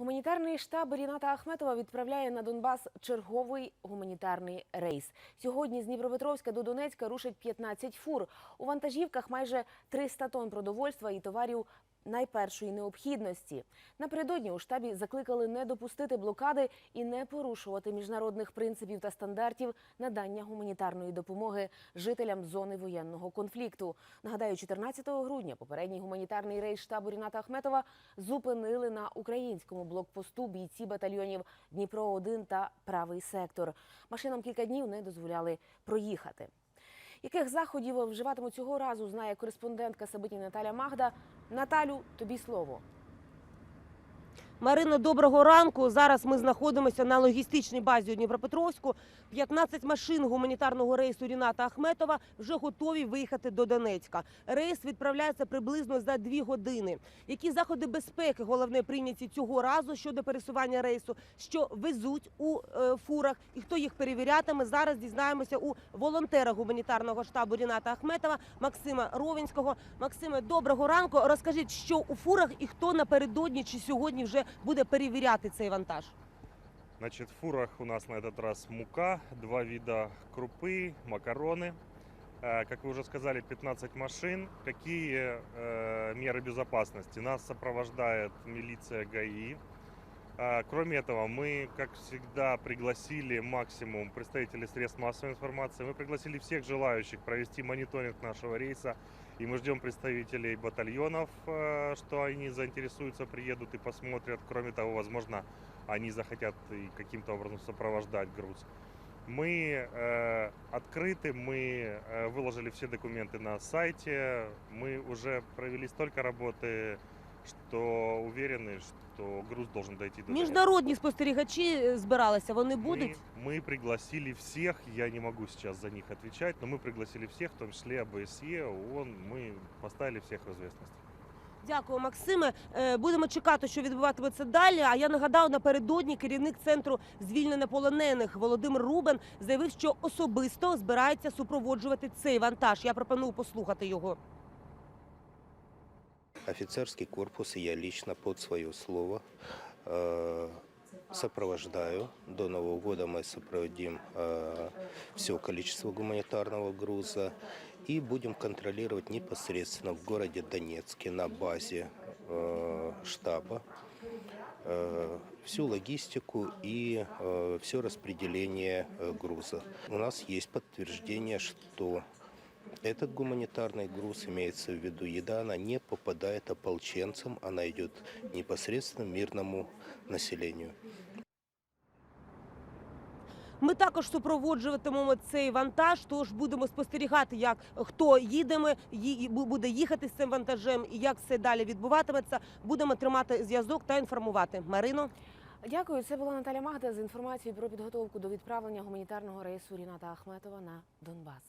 Гуманітарний штаб Ріната Ахметова відправляє на Донбас черговий гуманітарний рейс. Сьогодні з Дніпропетровська до Донецька рушить 15 фур. У вантажівках майже 300 тонн продовольства і товарів найпершої необхідності. Напередодні у штабі закликали не допустити блокади і не порушувати міжнародних принципів та стандартів надання гуманітарної допомоги жителям зони воєнного конфлікту. Нагадаю, 14 грудня попередній гуманітарний рейс штабу Ріната Ахметова зупинили на українському блокпосту бійці батальйонів Дніпро 1 та Правий сектор. Машинам кілька днів не дозволяли проїхати. Яких заходів вживатимуть цього разу, знає кореспондентка Сабиті Наталя Магда. Наталю, тобі слово. Марино, доброго ранку. Зараз ми знаходимося на логістичній базі у Дніпропетровську. 15 машин гуманітарного рейсу Ріната Ахметова вже готові виїхати до Донецька. Рейс відправляється приблизно за дві години. Які заходи безпеки головне прийняті цього разу щодо пересування рейсу, що везуть у е, фурах і хто їх перевірятиме? Зараз дізнаємося у волонтера гуманітарного штабу Ріната Ахметова Максима Ровінського. Максиме, доброго ранку. Розкажіть, що у фурах і хто напередодні чи сьогодні вже буде перевіряти цей вантаж? Значит, в фурах у нас на этот раз мука, два вида крупы, макароны. Э, Как вы уже сказали, 15 машин. Какие э, меры безопасности? Нас сопровождает милиция ГАИ. А, Кроме этого, мы, как всегда, пригласили максимум представителей средств массовой информации. Мы пригласили всех желающих провести мониторинг нашего рейса. И мы ждем представителей батальонов, э, что они заинтересуются, приедут и посмотрят. Кроме того, возможно, они захотят и каким-то образом сопровождать груз. Мы э, открыты, мы э, выложили все документы на сайте, мы уже провели столько работы, что уверены, что груз должен дойти до Донецка. Міжнародні спостерігачі е, збиралися. Вони будуть. Мы, мы пригласили всех, я не могу сейчас за них отвечать, но мы пригласили всех, в том числе ОБСЕ, ООН, мы поставили всех в известность. Дякую, Максиме. Е, Будемо чекати, що відбуватиметься далі. А я нагадав, напередодні керівник центру звільнення полонених Володимир Рубен заявив, що особисто збирається супроводжувати цей вантаж. Я пропоную послухати його. Офицерский корпус и я лично под свое слово э, сопровождаю. До Нового года мы сопроводим все количество гуманитарного груза и будем контролировать непосредственно в городе Донецке на базе э, штаба э, всю логистику и все распределение э, груза. У нас есть подтверждение, что этот гуманитарный груз, имеется в виду еда, она не попадает ополченцам, она идет непосредственно мирному населению. Ми також супроводжуватимемо цей вантаж. Тож будемо спостерігати, як хто їдеме, буде їхати з цим вантажем і як все далі відбуватиметься. Будемо тримати зв'язок та інформувати. Марино. Дякую. Це була Наталя Магда з інформацією про підготовку до відправлення гуманітарного рейсу Ріната Ахметова на Донбас.